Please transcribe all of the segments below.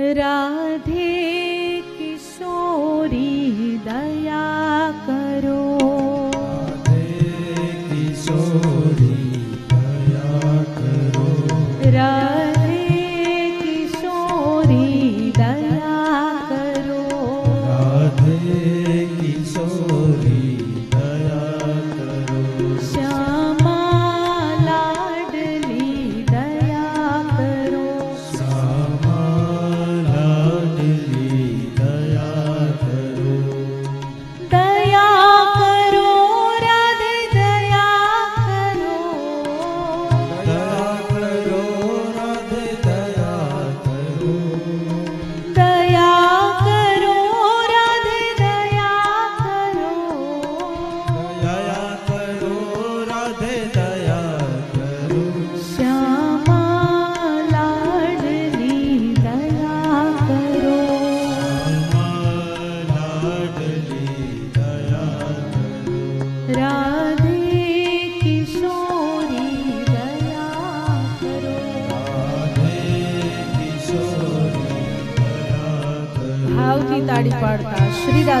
राधे किशोरी दया करो।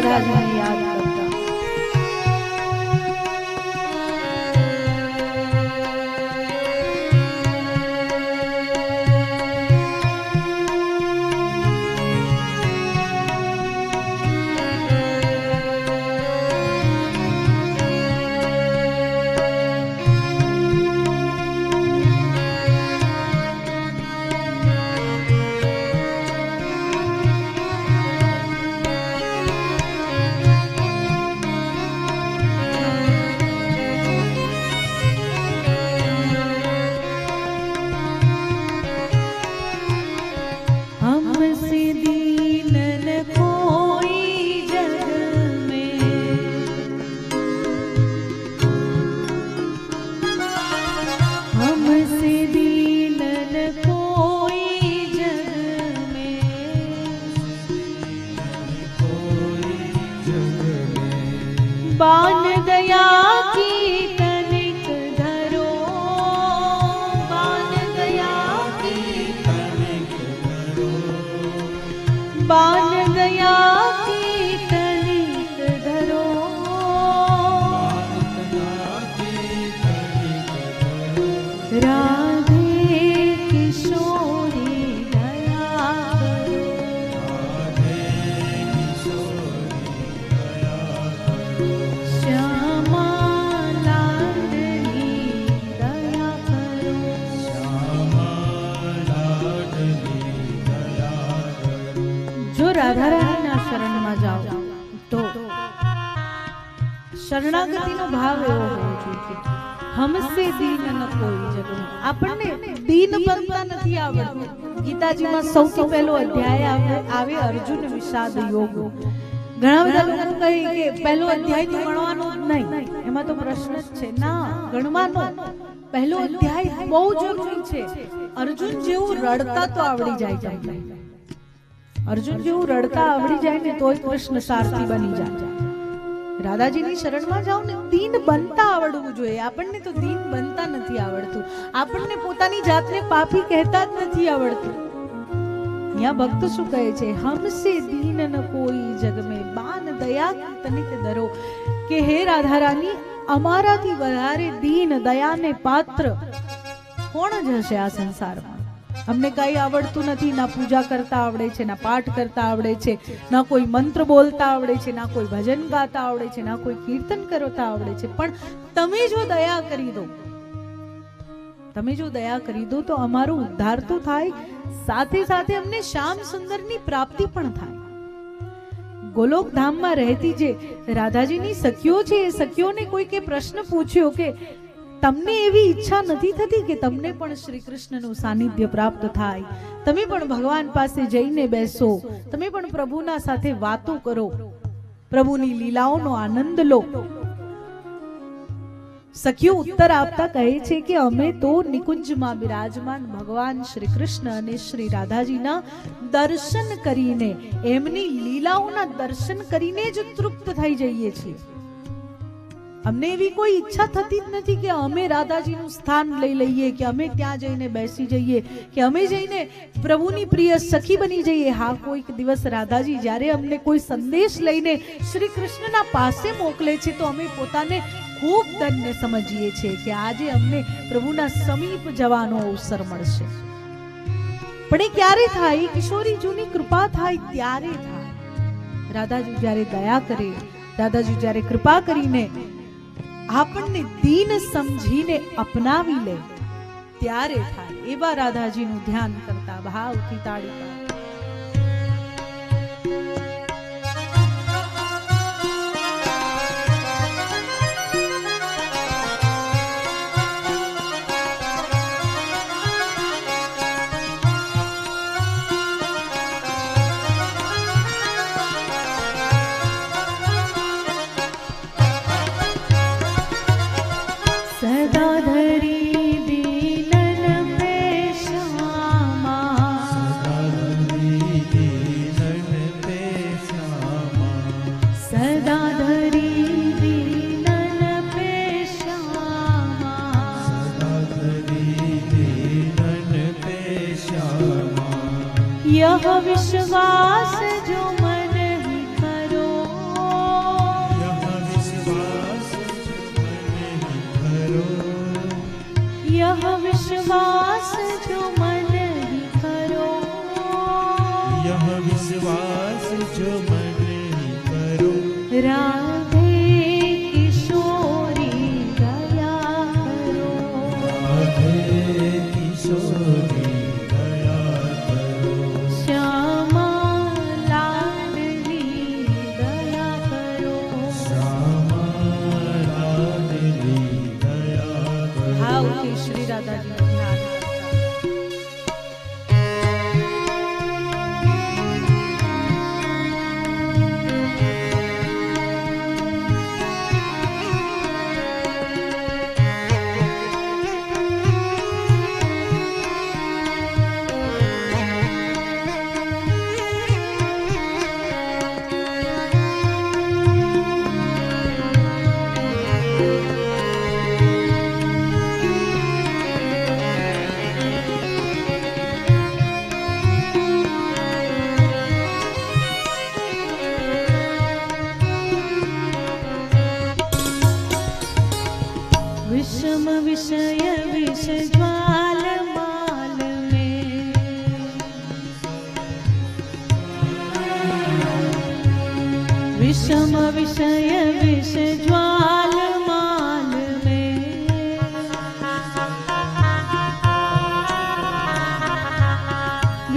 શ્રી રાધારાણીના શરણમાં જાઓ. તો શરણાગતિનો ભાવ એવો હોવો જોઈએ હમસે દીન ન કોઈ જગમાં આપણને દીન બનતા નથી આવડતું. ગીતાજીમાં સૌથી પહેલો અધ્યાય આવે આવે અર્જુન વિષાદ યોગ. ઘણા બધા લોકો કહે કે પહેલો અધ્યાય તો ગણવાનો જ નહીં. એમાં તો પ્રશ્ન જ છે. ના ગણવાનો. પહેલો અધ્યાય બહુ જરૂરી છે. અર્જુન જેવું રડતા તો આવડી જાય તમને. અર્જુન જેવું રડતા આવડી જાય ને તોય કૃષ્ણ સારથી બની જાય. રાધાજીની શરણમાં જાઓ ને દીન બનતા આવડવું જોઈએ. આપણને તો દીન બનતા નથી આવડતું. આપણને પોતાની જાતને પાપી કહેતા જ નથી આવડતું. અહીંયા ભક્ત શું કહે છે? હમસે દીન ન કોઈ જગ મે બાન દયા કી તનિક દરો. કે હે રાધારાની, અમારાથી વધારે દીન દયાને પાત્ર કોણ જ હશે આ સંસારમાં? અમને કઈ આવડતું નથી, ના પૂજા કરતા આવડે છે, ના પાઠ કરતા આવડે છે, ના કોઈ મંત્ર બોલતા આવડે છે, ના કોઈ ભજન ગાતા આવડે છે, ના કોઈ કીર્તન કરતા આવડે છે. પણ તમે જો દયા કરી દો, તમે જો દયા કરી દો તો અમારો ઉદ્ધાર તો થાય, સાથે સાથે અમને શ્યામ સુંદરની પ્રાપ્તિ પણ થાય. ગોલોક ધામમાં રહેતી જે રાધાજીની સખીઓ છે, એ સખીઓને કોઈકે પ્રશ્ન પૂછ્યો કે તમને એવી ઈચ્છા નથી થતી કે તમને પણ શ્રી કૃષ્ણનું સાનિધ્ય પ્રાપ્ત થાય. તમે પણ ભગવાન પાસે જઈને બેસો. તમે પણ પ્રભુના સાથે વાતો કરો. પ્રભુની લીલાઓનો આનંદ લો. સખીઓ ઉત્તર આપતા કહે છે કે અમે તો નિકુંજમાં બિરાજમાન ભગવાન શ્રી કૃષ્ણ અને શ્રી રાધાજીના દર્શન કરીને, એમની લીલાઓના દર્શન કરીને જ તૃપ્ત થઈ જઈએ છીએ. અમને એવી કોઈ ઈચ્છા થતી જ નથી કે અમે રાધાજીનું સ્થાન લઈ લઈએ, કે અમે ત્યાં જઈને બેસી જઈએ, કે અમે જઈને પ્રભુની પ્રિય સખી બની જઈએ. હા, કોઈક દિવસ રાધાજી જ્યારે અમને કોઈ સંદેશ લઈને શ્રી કૃષ્ણના પાસે મોકલે છે, તો અમે પોતાને ખૂબ ધન્ય સમજીએ છીએ કે આજે અમને પ્રભુના સમીપ જવાનો અવસર મળશે. પણ એ ક્યારે થાય? કિશોરીજુની કૃપા થાય ત્યારે થાય. રાધાજી જ્યારે દયા કરે દાદાજી જ્યારે કૃપા કરીને આપણને દીન સમજીને અપનાવી લે ત્યારે થાય એવા રાધાજીનું ધ્યાન કરતા ભાવથી તાળી પાડો. यह विश्वास जो मन करो राधे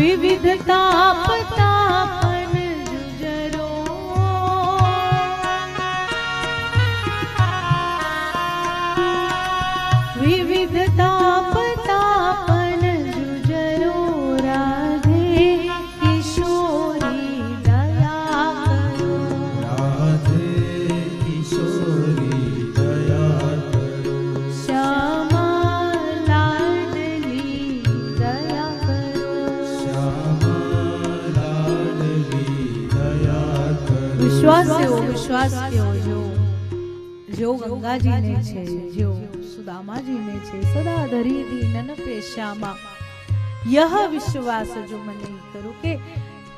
વિવિધતા આપતા વિશ્વાસ એવો વિશ્વાસ કેવો જો જેવો ગંગાજીને છે જેવો સુદામાજીને છે સદા ધરી દીનન પેશામાં યહ વિશ્વાસ જો મને કરો કે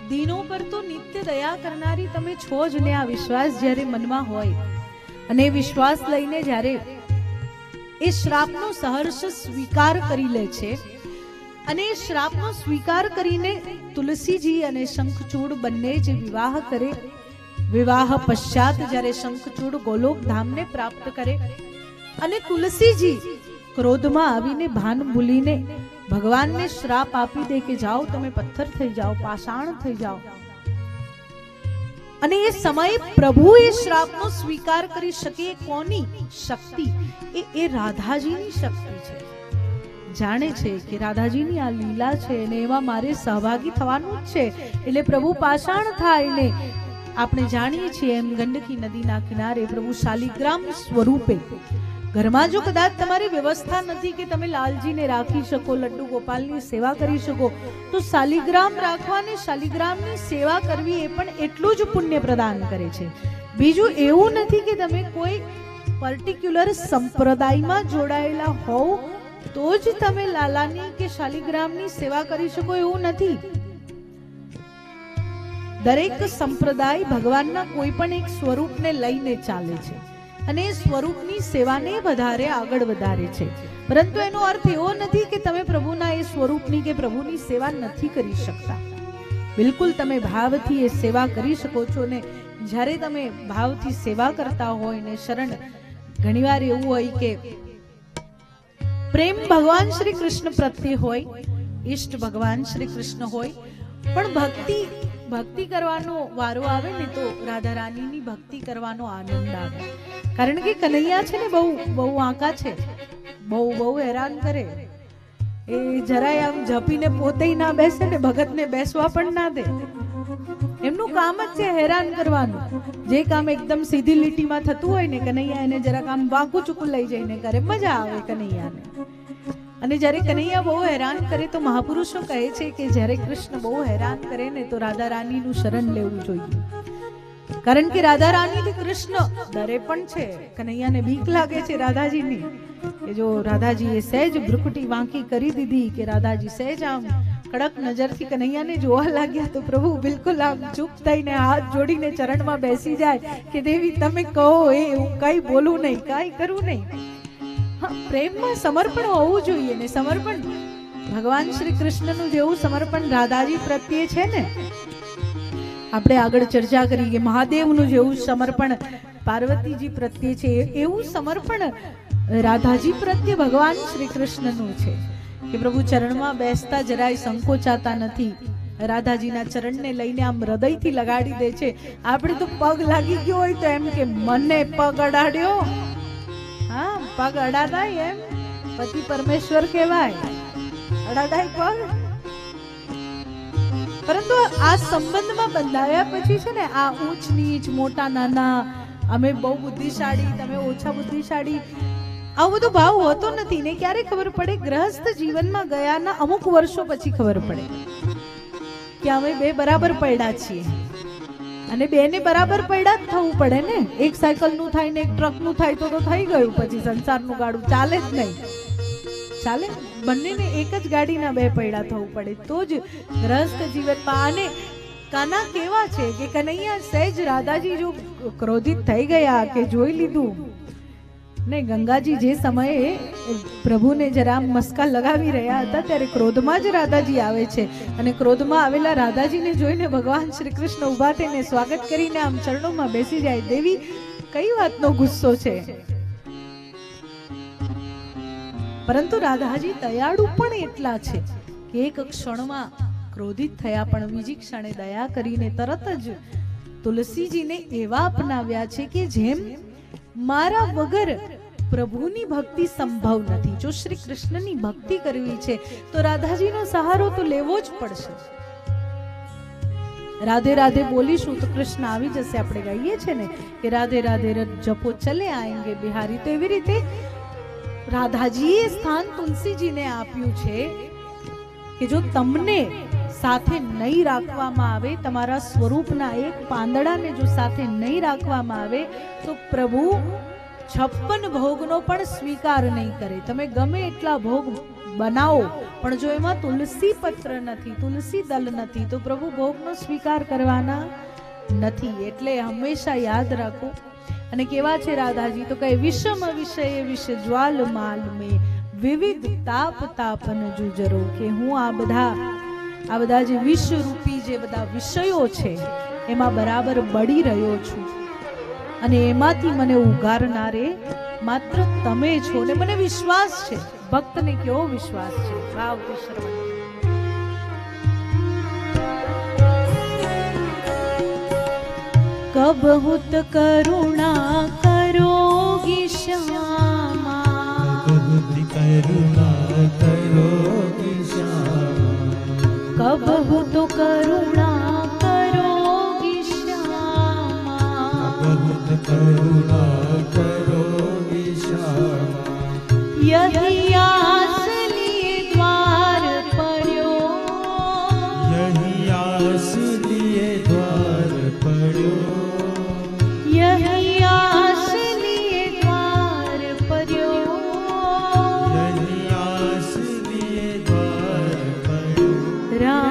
દીનો પર તો નિત્ય દયા કરનારી તમે છો જ ને આ વિશ્વાસ જ્યારે મનમાં હોય. અને વિશ્વાસ લઈને જ્યારે એ શ્રાપનો સહર્ષ સ્વીકાર કરી લે છે અને એ શ્રાપનો સ્વીકાર કરીને તુલસીજી અને શંખચૂડ બંને જે વિવાહ કરે વિવાહ પશ્ચાત જ્યારે શંખચૂડ ગોલોક ધામને પ્રાપ્ત કરે અને તુલસીજી ક્રોધમાં આવીને ભાન ભૂલીને ભગવાનને શ્રાપ આપી દે કે જાઓ તમે પથ્થર થઈ જાઓ, પાષાણ થઈ જાઓ. અને એ સમયે પ્રભુ એ શ્રાપનો સ્વીકાર કરી શકે કોની? શક્તિ. એ એ રાધાજીની શક્તિ છે. જાણે છે કે રાધાજીની આ લીલા છે અને એમાં મારે સહભાગી થવાનું જ છે. એટલે પ્રભુ પાષાણ થાય ને આપણે જાણીએ છીએ એમ ગંડકી નદીના કિનારે પ્રભુ શાલિગ્રામ સ્વરૂપે. ઘરમાં જો કદાચ તમારી વ્યવસ્થા નથી કે તમે લાલજીને રાખી શકો, લડ્ડુ ગોપાલની સેવા કરી શકો, તો શાલિગ્રામ રાખવાને શાલિગ્રામની સેવા કરવી એ પણ એટલું જ પુણ્ય પ્રદાન કરે છે. બીજું એવું નથી કે તમે કોઈ પર્ટિક્યુલર સંપ્રદાયમાં જોડાયેલા હોવ તો જ તમે લાલાની કે શાલિગ્રામની સેવા કરી શકો એવું નથી. દરેક સંપ્રદાય ભગવાનના કોઈ પણ એક સ્વરૂપને લઈને ચાલે છે અને એ સ્વરૂપની સેવાને વધારે આગળ વધારે છે. પરંતુ એનો અર્થ એવો નથી કે તમે પ્રભુના એ સ્વરૂપની કે પ્રભુની સેવા નથી કરી શકતા. બિલકુલ તમે ભાવથી એ સેવા કરી શકો છો ને જ્યારે તમે ભાવથી સેવા કરતા હોય ને શરણ ઘણીવાર એવું હોય કે પ્રેમ ભગવાન શ્રી કૃષ્ણ પ્રત્યે હોય, ઈષ્ટ ભગવાન શ્રી કૃષ્ણ હોય, પણ ભક્તિ ભક્તિ કરવાનો વારો આવે ને તો રાધા રાણીની ભક્તિ કરવાનો આનંદ આવે. કારણ કે કનૈયા છે ને બહુ બહુ આંકા છે. બહુ બહુ હેરાન કરે. એ જરાય આમ ઝપીને પોતે ના બેસે ને ભગતને બેસવા પણ ના દે. એમનું કામ જ છે હેરાન કરવાનું. જે કામ એકદમ સીધી લીટીમાં થતું હોય ને કનૈયા એને જરાક આમ વાંકું ચૂકું લઈ જઈને કરે. મજા આવે કનૈયાને. અને જ્યારે કનૈયા બહુ હેરાન કરે તો મહાપુરુષો કહે છે કે જ્યારે કૃષ્ણ બહુ હેરાન કરે ને તો રાધા રાણીનું શરણ લેવું જોઈએ. કારણ કે રાધા રાણીથી કૃષ્ણ ડરે પણ છે. કનૈયાને બીક લાગે છે રાધાજીની. કે જો રાધાજીએ સહેજ ભ્રુકુટી વાંકી કરી દીધી કે રાધાજી સહેજ આમ કડક નજરથી કનૈયાને જોવા લાગ્યા તો પ્રભુ બિલકુલ આમ ચૂપ થઈને હાથ જોડીને ચરણમાં બેસી જાય કે દેવી તમે કહો, એ હું કઈ બોલું નહીં, કઈ કરું નહીં. પ્રેમમાં સમર્પણ હોવું જોઈએ ને, સમર્પણ. ભગવાન શ્રી કૃષ્ણનું જેવું સમર્પણ રાધાજી પ્રત્યે છે ને, આપણે આગળ ચર્ચા કરી મહાદેવનું જેવું સમર્પણ પાર્વતીજી પ્રત્યે છે એવું સમર્પણ રાધાજી પ્રત્યે ભગવાન શ્રી કૃષ્ણનું છે. કે પ્રભુ ચરણમાં બેસતા જરાય સંકોચાતા નથી. રાધાજીના ચરણને લઈને આમ હૃદયથી લગાડી દે છે. આપણે તો પગ લાગી ગયો હોય તો એમ કે, મને પગ અડાડ્યો. હા, પગ અડાડાય એમ. પતિ પરમેશ્વર કહેવાય. અડાડાય પગ? પરંતુ આ સંબંધમાં બંધાયા પછી છે ને, આ ઊંચ, નીચ, મોટા, નાના, અમે બહુ બુદ્ધિશાળી, તમે ઓછા બુદ્ધિશાળી, આવું બધું ભાવ હોતો નથી. ને ક્યારે ખબર પડે, ગ્રહસ્થ જીવનમાં ગયાના અમુક વર્ષો પછી ખબર પડે કે અમે બે બરાબર પડ્યા છીએ. અને બેને બરાબર પડ્યા જ થવું પડે ને? એક સાયકલનું થાય ને એક ટ્રકનું થાય તો તો થઈ ગયું, પછી સંસારનું ગાડું ચાલે જ નહીં. ચાલે? બંનેને એક જ ગાડીના બે પૈડા થવું પડે. તો જ ગ્રસ્ત જીવનમાં અને કાના કેવા છે કે કનૈયા સહેજ રાધાજી જો ક્રોધિત થઈ ગયા કે જોઈ લીધું? ને ગંગાજી જે સમયે પ્રભુને જરા મસ્કા લગાવી રહ્યા હતા, ત્યારે ક્રોધમાં જ રાધાજી આવે છે. અને ક્રોધમાં આવેલા રાધાજીને જોઈને ભગવાન શ્રી કૃષ્ણ ઊભા થઈને સ્વાગત કરીને આમ ચરણોમાં બેસી જાય. દેવી, કઈ વાતનો ગુસ્સો છે? પરંતુ રાધાજી દયાળુ પણ એટલા છે કે એક ક્ષણમાં ક્રોધિત થયા, પણ બીજી ક્ષણે દયા કરીને તરત જ તુલસીજીને એવા અપનાવ્યા છે કે જેમ મારા વગર પ્રભુની ભક્તિ સંભવ નથી. જો શ્રી કૃષ્ણની ભક્તિ કરવી છે, તો રાધાજીનો સહારો તો લેવો જ પડશે. રાધે રાધે બોલીશું તો કૃષ્ણ આવી જશે. આપણે ગાઈએ છે ને કે રાધે રાધે જપો, ચલે આએંગે બિહારી. તો એવી રીતે રાધાજીએ સ્થાન તુલસીજીને આપ્યું છે કે જો તમને સાથે નહીં રાખવામાં આવે, તમારા સ્વરૂપના એક પાંદડાને જો સાથે નહીં રાખવામાં આવે, તો પ્રભુ છપ્પન ભોગનો પણ સ્વીકાર નહીં કરે. તમે ગમે એટલા ભોગ બનાવો, પણ જો એમાં તુલસી પત્ર નથી, તુલસી દલ નથી, તો પ્રભુ ભોગનો સ્વીકાર કરવાના નથી. એટલે હંમેશા યાદ રાખો. અને કેવા છે રાધાજી? તો કહે, વિષમ વિષય, વિષ જ્વાલ માલ મે, વિવિધ તાપ તાપન જુજરો. કે હું આ બધા આ બધા જે વિશ્વરૂપી જે બધા વિષયો છે, એમાં બરાબર બળી રહ્યો છું. અને એમાંથી મને ઉગારનારે માત્ર તમે છો ને મને વિશ્વાસ છે. ભક્તને કેવો વિશ્વાસ છે? ભાવ વિશ્રવણ કરુણા કરોગી શ્યામા કરુણા કરોગી શ્યામા કરુણા અદ્ભુત કરુણા કરો વિશાળા દ્વાર પડ્યો યહિયાસ લીએ દ્વાર પડ્યો Ram.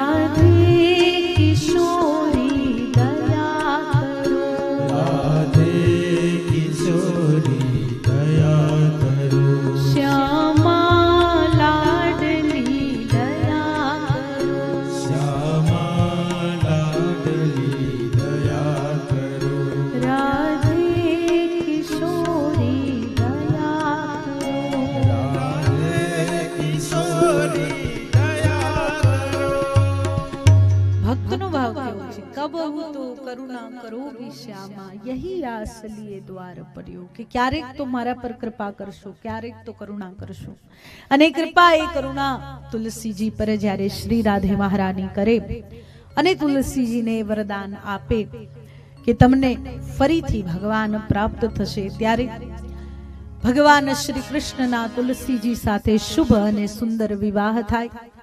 यही आस लिए द्वार पड़ो यही आस लिए द्वार કબ હું તો કરુણા કરોગી શ્યામા યહી આસ લીએ દ્વાર પડ્યો કે ક્યારેક તો મારા પર કૃપા કરશો ક્યારેક તો કરુણા કરશો અને કૃપા એ કરુણા તુલસીજી પર જ્યારે શ્રી રાધે મહારાણી કરે અને તુલસીજીને વરદાન આપે કે તમને ફરીથી ભગવાન પ્રાપ્ત થશે ત્યારે ભગવાન શ્રી કૃષ્ણના તુલસીજી સાથે શુભ અને સુંદર વિવાહ થાય